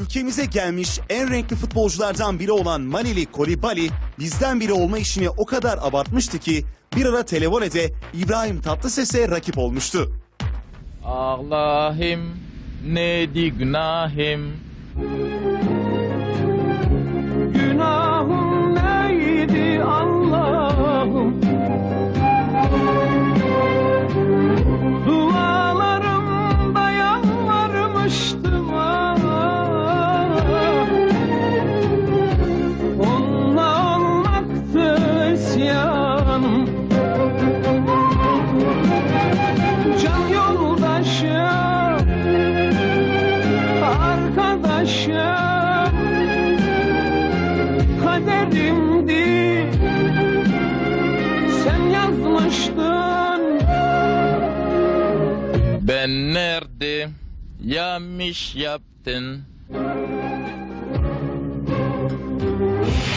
Ülkemize gelmiş en renkli futbolculardan biri olan Manili Kolibali bizden biri olma işini o kadar abartmıştı ki bir ara televolede İbrahim Tatlıses'e rakip olmuştu. Allah'ım neydi günahım Günahım isyanım Can yoldaşım Arkadaşım. Kaderimdi Sen yazmıştın. Ben nerede? Yanlış yaptın